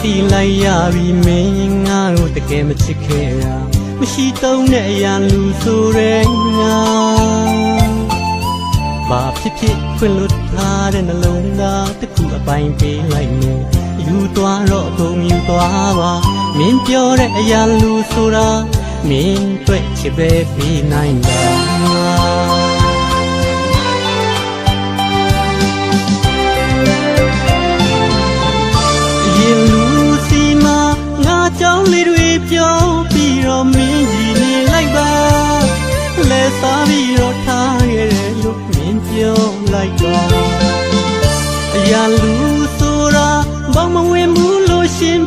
ဆုံးတော့တီလိုက်ရပြီမင်းငါကိုတကယ်မချစ်ခဲ့တာမရှိတော့တဲ့အရာလူဆိုရဲငါဘာဖြစ်ဖြစ်ခွင့်လွတ်ထားတဲ့နှလုံးသားတစ်ခုအပိုင်းပေးလိုက်နေယူသွားတော့အကုန်ယူသွားပါမင်းပြောတဲ့အရာလူဆိုတာမင်းတွေ့ချစ်ပဲပြီးနိုင်တာရင်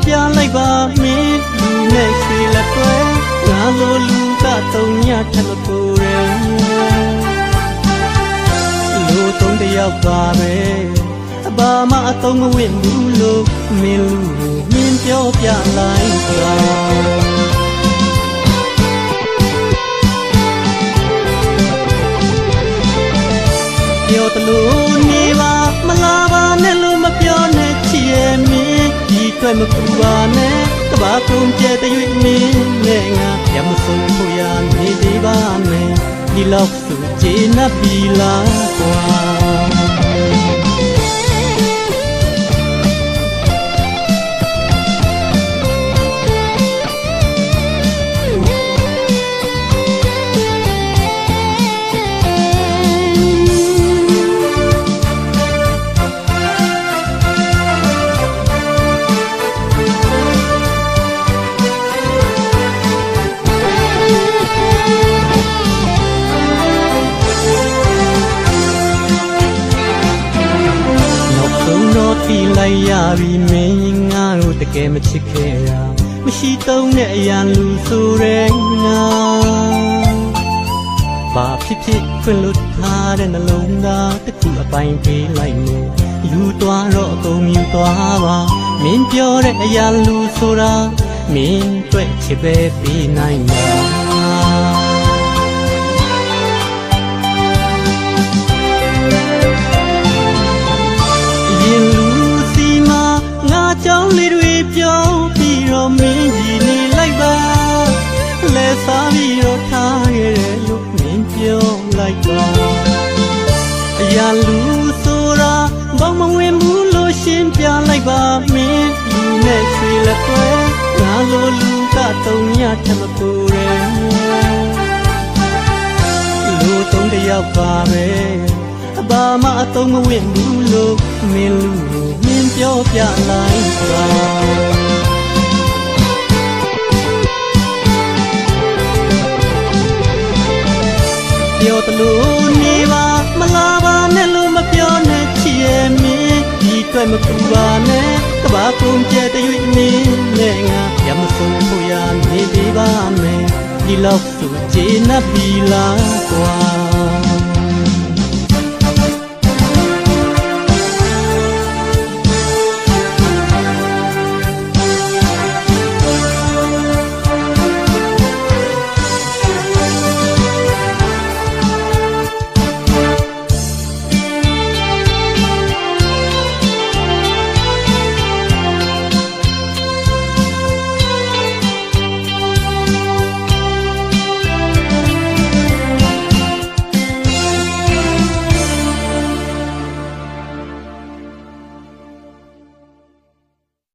ပြလိုက်ပါမင်းလူနဲ့ရွှေလက်တွဲငါလိုလူကတုံညထက်မကိုယ်ရဲလူသုံးတယောက်ပါပဲအဘာမှအသုံးမဝင်ဘူးလို့မင်းလူကိုမင်းပြောပြလိုက်တာပြောတလို့နေပါမလာပါနဲ့ တွက်မပူပါနဲ့ကဘာကုန်ကျတဲ့ရွေးမင်းနဲ့ငါရမဆုံးဖို့ရနေသေးပါနဲ့ဒီလောက်စုချေနပ်ပြီလားကွာနောက် ဆုံးတော့တီလိုက်ရပြီမင်းငါတို့တကယ်မချစ်ခဲ့တာမရှိတော့တဲ့အရာလူဆိုရဲငါဘာဖြစ်ဖြစ်ခွင့်လွတ်ထားတဲ့နှလုံးသားတစ်ခုအပိုင်းပေးလိုက်နေယူသွားတော့အကုန်ယူသွားပါမင်းပြောတဲ့အရာလူဆိုတာမင်းတွေ့ချစ်ပဲပြီးနိုင်မှာ ကြောင်းလေးတွေပြောပြီးတော့မင်းကြီးနေလိုက်ပါလဲစားပြီးတော့ထားခဲ့တယ်လို့မင်းပြောလိုက်ပါအရာလူဆိုတာဘောင်မဝင်ဘူးလို့ရှင်းပြလိုက်ပါမင်းလူနဲ့ရွှေလက်ကွဲငါလိုလူကတုံညထက်မကိုယ်ရဲလူသုံးတယောက်ပါပဲအ ဘာမှအသုံးမဝင်ဘူးလို့မင်းလူကိုမင်းပြောပြလိုက်ပါပြောတလို့နေပါမလာပါနဲ့လို့မပြောနဲ့ချစ်ရဲ့မင်းဒီအတွက်မကူပါနဲ့ကဘာကုန်ကျတဲ့ရွေးမင်းနဲ့ငါရမဆုံးဖို့ရနေသေးပါမယ်ဒီလောက်ဆိုချေနပ်ပြီလားကွာ